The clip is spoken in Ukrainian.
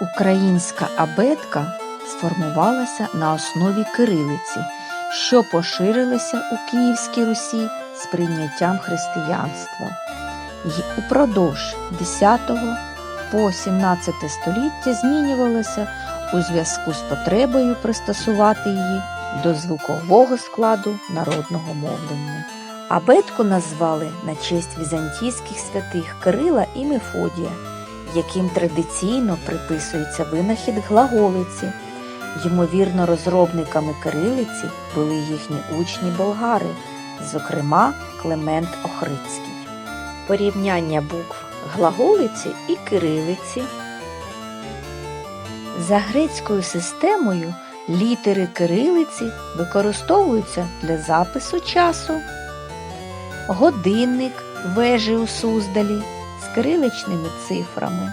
Українська абетка сформувалася на основі кирилиці, що поширилася у Київській Русі з прийняттям християнства. І упродовж 10 по 17 століття змінювалася у зв'язку з потребою пристосувати її до звукового складу народного мовлення. Абетку назвали на честь візантійських святих Кирила і Мефодія, яким традиційно приписується винахід глаголиці. Ймовірно, розробниками кирилиці були їхні учні болгари, зокрема Клемент Охридський. Порівняння букв глаголиці і кирилиці. За грецькою системою літери кирилиці використовуються для запису часу. Годинник вежі у Суздалі з криличними цифрами.